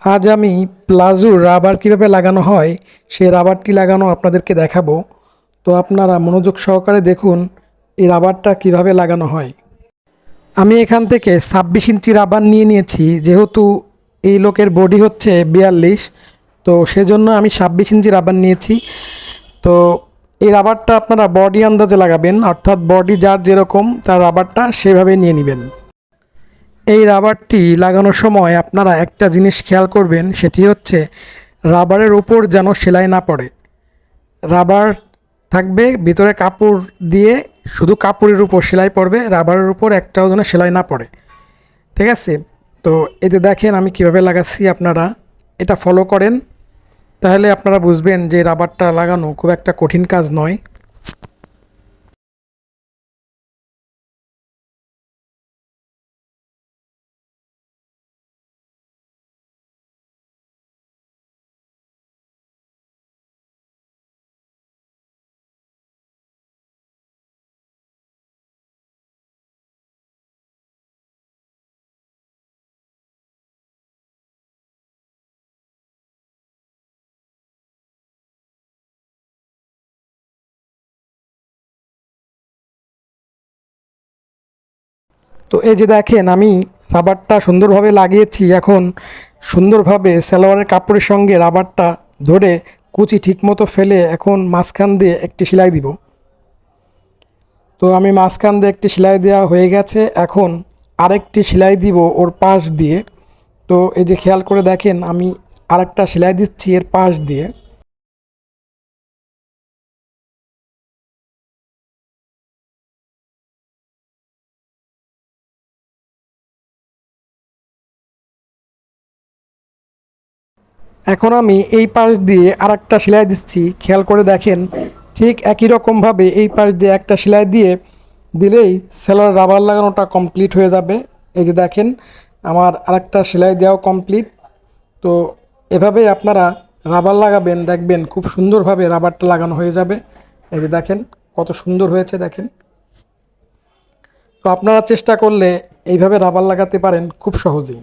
আজ আমি প্লাজোর রাবার কীভাবে লাগানো হয় সেই রাবারটি লাগানো আপনাদেরকে দেখাবো। তো আপনারা মনোযোগ সহকারে দেখুন, এই রাবারটা কীভাবে লাগানো হয়। আমি এখান থেকে ছাব্বিশ ইঞ্চি রাবার নিয়ে নিয়েছি, যেহেতু এই লোকের বডি হচ্ছে বিয়াল্লিশ, তো সেজন্য আমি ছাব্বিশ ইঞ্চি রাবার নিয়েছি। তো এই রাবারটা আপনারা বডি আন্দাজে লাগাবেন, অর্থাৎ বডি যার যেরকম, তার রাবারটা সেভাবে নিয়ে নেবেন। এই রাবারটি লাগানোর সময় আপনারা একটা জিনিস খেয়াল করবেন, সেটি হচ্ছে রাবারের উপর যেন সেলাই না পড়ে। রাবার থাকবে, ভিতরে কাপড় দিয়ে শুধু কাপড়ের উপর সেলাই পড়বে, রাবারের উপর একটাও যেন সেলাই না পড়ে। ঠিক আছে? তো এতে দেখেন আমি কীভাবে লাগাচ্ছি আপনারা। এটা ফলো করেন, তাহলে আপনারা বুঝবেন যে রাবারটা লাগানো খুব একটা কঠিন কাজ নয়। তো এই যে দেখেন, আমি রাবারটা সুন্দরভাবে লাগিয়েছি। এখন সুন্দরভাবে সালোয়ারের কাপড়ের সঙ্গে রাবারটা ধরে কুচি ঠিকমতো ফেলে এখন মাঝখান দিয়ে একটি সেলাই দিব। তো আমি মাঝখান দিয়ে একটি সেলাই দেওয়া হয়ে গেছে। এখন আরেকটি সেলাই দিব ওর পাশ দিয়ে। তো এই যে খেয়াল করে দেখেন, আমি আরেকটা সেলাই দিচ্ছি এর পাশ দিয়ে। এখন আমি এই পাশ দিয়ে আর একটা সেলাই দিচ্ছি। খেয়াল করে দেখেন, ঠিক একই রকমভাবে এই পাশ দিয়ে একটা সেলাই দিয়ে দিলেই সেলার রাবার লাগানোটা কমপ্লিট হয়ে যাবে। এই যে দেখেন, আমার আরেকটা সেলাই দেওয়াও কমপ্লিট। তো এভাবেই আপনারা রাবার লাগাবেন, দেখবেন খুব সুন্দরভাবে রাবারটা লাগানো হয়ে যাবে। এই যে দেখেন, কত সুন্দর হয়েছে দেখেন। তো আপনারা চেষ্টা করলে এইভাবে রাবার লাগাতে পারেন খুব সহজেই।